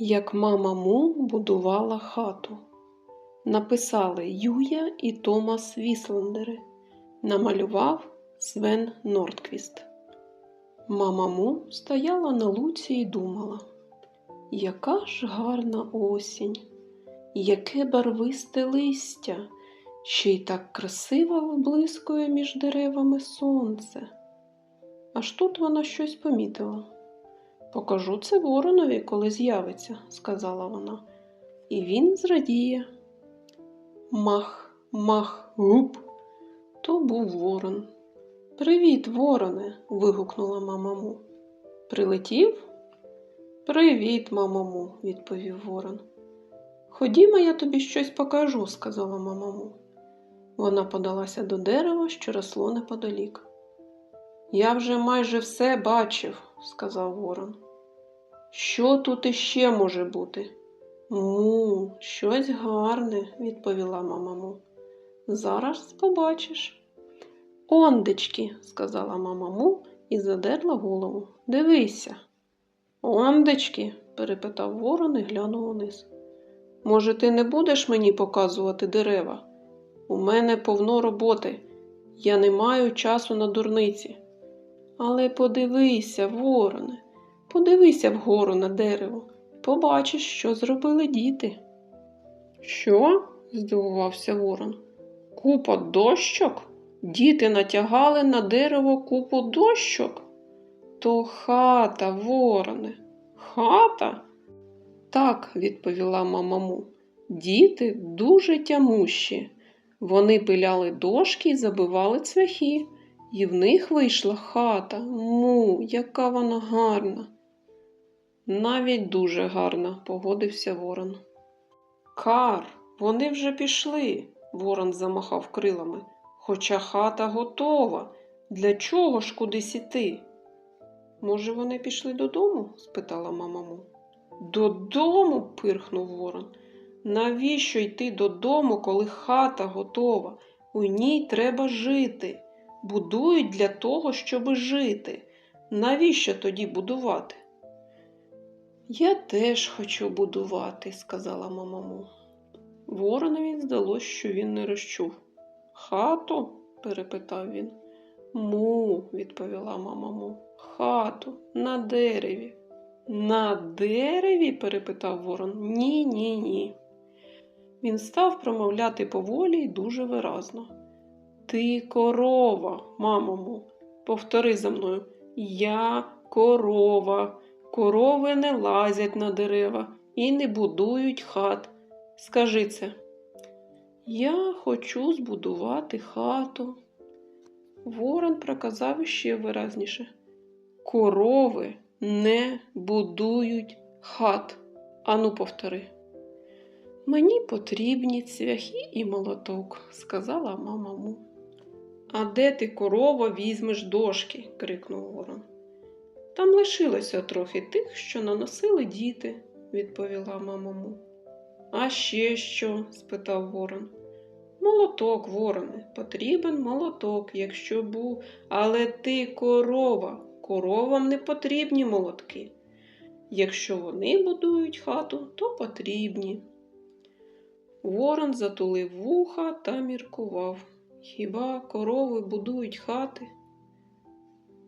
Як мама Му будувала хату. Написали Юя і Томас Віслендери. Намалював Свен Нордквіст. Мама Му стояла на луці і думала, яка ж гарна осінь, яке барвисте листя, ще й так красиво виблискує між деревами сонце. Аж тут вона щось помітила. Покажу це воронові, коли з'явиться, сказала вона, і він зрадіє. Мах, мах, гуп. То був ворон. Привіт, вороне. вигукнула мама. Прилетів? Привіт, мамо Му, відповів ворон. Ходімо, я тобі щось покажу, сказала мама. Вона подалася до дерева, що росло неподалік. Я вже майже все бачив, сказав ворон. Що тут іще може бути? Му, щось гарне, відповіла мама Му. Зараз побачиш. Ондечки, сказала мама Му і задерла голову. Дивися. Ондечки? перепитав ворон і глянув униз. Може, ти не будеш мені показувати дерева? У мене повно роботи. Я не маю часу на дурниці. Але подивися, вороне, подивися вгору на дерево, побачиш, що зробили діти. Що? здивувався ворон. Купа дощок? Діти натягали на дерево купу дощок? То хата, вороне, хата? Так, відповіла мамаму. Діти дуже тямущі. Вони пиляли дошки і забивали цвяхи. І в них вийшла хата. Му, яка вона гарна. Навіть дуже гарна, погодився ворон. Кар, вони вже пішли, ворон замахав крилами. Хоча хата готова. Для чого ж кудись іти? Може, вони пішли додому? спитала мама Му. Додому? пирхнув ворон. Навіщо йти додому, коли хата готова? У ній треба жити будують для того, щоб жити. Навіщо тоді будувати? Я теж хочу будувати, сказала мамаму. Воронові здалось, що він не розчув. Хату? перепитав він. Му, відповіла мама. Хату на дереві. На дереві? перепитав ворон. Ні, ні, ні. Він став промовляти поволі і дуже виразно. Ти корова, мамому, повтори за мною. Я корова. Корови не лазять на дерева і не будують хат. Скажи це. Я хочу збудувати хату. Ворон проказав ще виразніше. Корови не будують хат. Ану, повтори. Мені потрібні цвяхи і молоток, сказала мама Му. А де ти, корова, візьмеш дошки? крикнув ворон. Там лишилося трохи тих, що наносили діти, відповіла мама Му. А ще що? спитав ворон. Молоток, вороне, потрібен молоток, якщо був. Але ти корова, коровам не потрібні молотки. Якщо вони будують хату, то потрібні. Ворон затулив вуха та міркував. Хіба корови будують хати?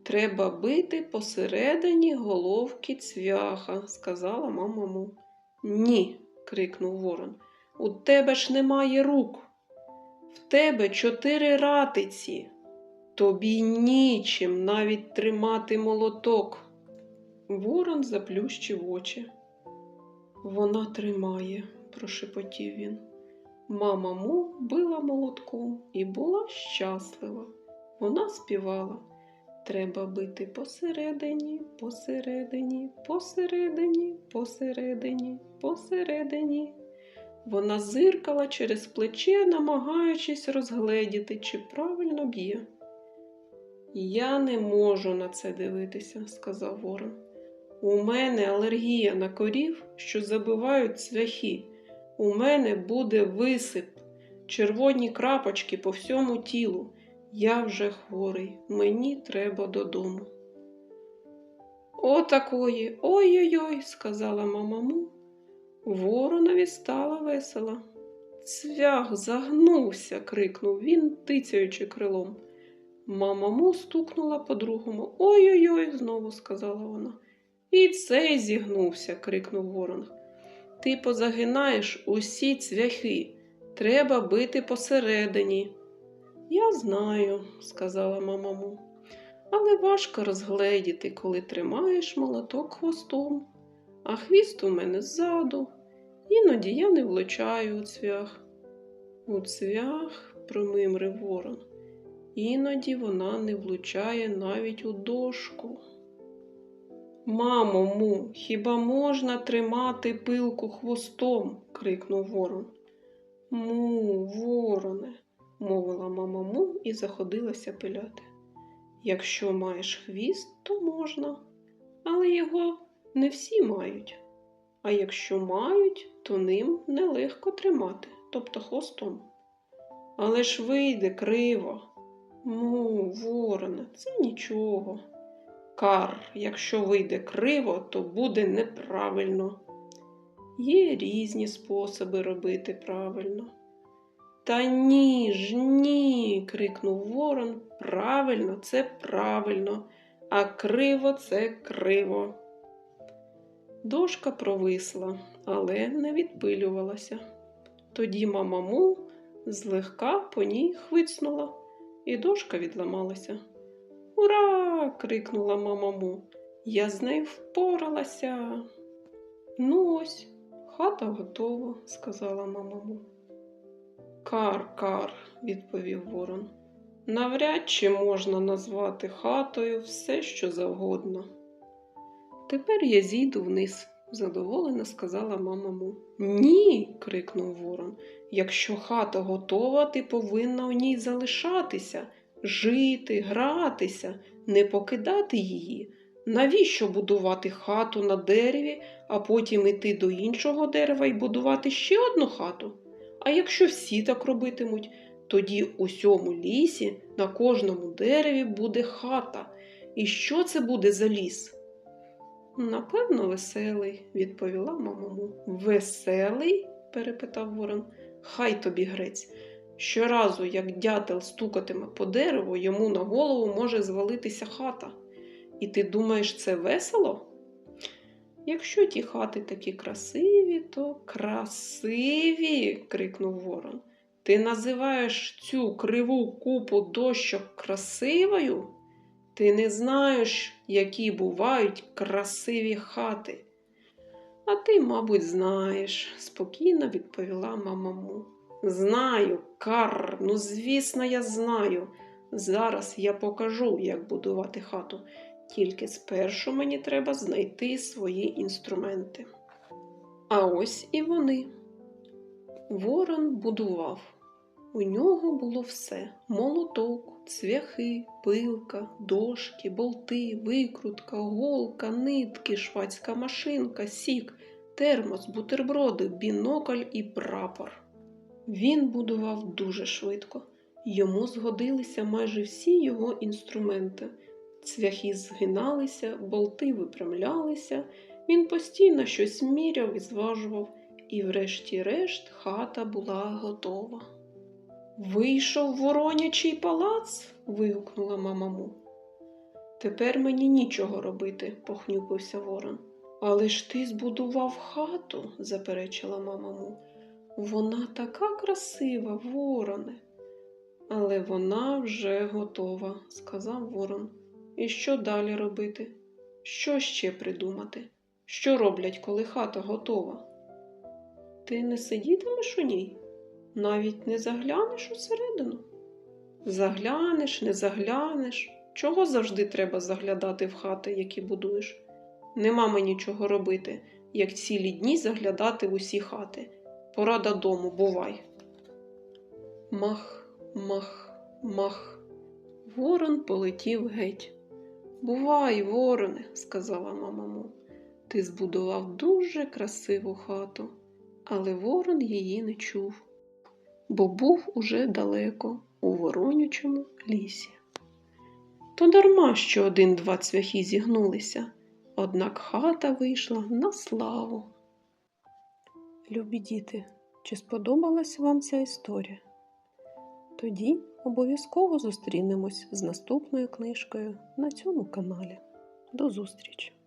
Треба бити посередині головки цвяха, сказала мама му. Ні, крикнув ворон. У тебе ж немає рук. В тебе чотири ратиці. Тобі нічим навіть тримати молоток. Ворон заплющив очі. Вона тримає, прошепотів він. Мама Му била молотком і була щаслива. Вона співала. Треба бити посередині, посередині, посередині, посередині, посередині. Вона зиркала через плече, намагаючись розгледіти, чи правильно б'є. Я не можу на це дивитися, сказав ворон. У мене алергія на корів, що забивають цвяхи. У мене буде висип, червоні крапочки по всьому тілу. Я вже хворий, мені треба додому. Отакої, ой-ой-ой, сказала мама Воронові стало весело. Цвях загнувся, крикнув він, тицяючи крилом. Мама стукнула по другому. Ой-ой-ой, знову сказала вона. І цей зігнувся, крикнув ворон. Ти позагинаєш усі цвяхи. Треба бити посередині. Я знаю, сказала мама му. Але важко розгледіти, коли тримаєш молоток хвостом, а хвіст у мене ззаду. Іноді я не влучаю у цвях. У цвях, промимрив ворон. Іноді вона не влучає навіть у дошку. Мамо му, хіба можна тримати пилку хвостом? крикнув ворон. Му, вороне, мовила мама му і заходилася пиляти. Якщо маєш хвіст, то можна, але його не всі мають. А якщо мають, то ним нелегко тримати, тобто хвостом. Але ж вийде криво. Му, вороне, це нічого. Кар, якщо вийде криво, то буде неправильно. Є різні способи робити правильно. Та ні ж, ні, крикнув ворон. Правильно, це правильно, а криво це криво. Дошка провисла, але не відпилювалася. Тоді мама му злегка по ній хвицнула, і дошка відламалася. Ура! крикнула мама му. Я з нею впоралася. Ну ось, хата готова, сказала мама му. Кар, кар, відповів ворон. Навряд чи можна назвати хатою все, що завгодно. Тепер я зійду вниз, задоволено сказала мама му. Ні, крикнув ворон. Якщо хата готова, ти повинна у ній залишатися, жити, гратися, не покидати її. Навіщо будувати хату на дереві, а потім іти до іншого дерева і будувати ще одну хату? А якщо всі так робитимуть, тоді у сьому лісі на кожному дереві буде хата. І що це буде за ліс? Напевно, веселий, відповіла мамому. Веселий? перепитав ворон. Хай тобі грець. Щоразу, як дятел стукатиме по дереву, йому на голову може звалитися хата. І ти думаєш, це весело? Якщо ті хати такі красиві, то красиві. крикнув ворон. Ти називаєш цю криву купу дощок красивою? Ти не знаєш, які бувають красиві хати. А ти, мабуть, знаєш, спокійно відповіла мамаму. Знаю, кар, ну звісно, я знаю. Зараз я покажу, як будувати хату. Тільки спершу мені треба знайти свої інструменти. А ось і вони. Ворон будував. У нього було все: молоток, цвяхи, пилка, дошки, болти, викрутка, голка, нитки, швацька машинка, сік, термос, бутерброди, бінокль і прапор. Він будував дуже швидко. Йому згодилися майже всі його інструменти. Цвяхи згиналися, болти випрямлялися, він постійно щось міряв і зважував, і врешті-решт хата була готова. Вийшов воронячий палац. вигукнула мамаму. Тепер мені нічого робити, похнюпився ворон. Але ж ти збудував хату, заперечила мамаму. Вона така красива, вороне. Але вона вже готова, сказав ворон. І що далі робити? Що ще придумати? Що роблять, коли хата готова? Ти не сидітимеш у ній? Навіть не заглянеш усередину? Заглянеш, не заглянеш. Чого завжди треба заглядати в хати, які будуєш? Нема мені чого робити, як цілі дні заглядати в усі хати. Пора додому, бувай. Мах, мах, мах. Ворон полетів геть. Бувай, вороне, сказала мамаму. Ти збудував дуже красиву хату, але ворон її не чув, бо був уже далеко у воронючому лісі. То дарма, що один-два цвяхи зігнулися, однак хата вийшла на славу. Любі діти, чи сподобалась вам ця історія? Тоді обов'язково зустрінемось з наступною книжкою на цьому каналі. До зустрічі!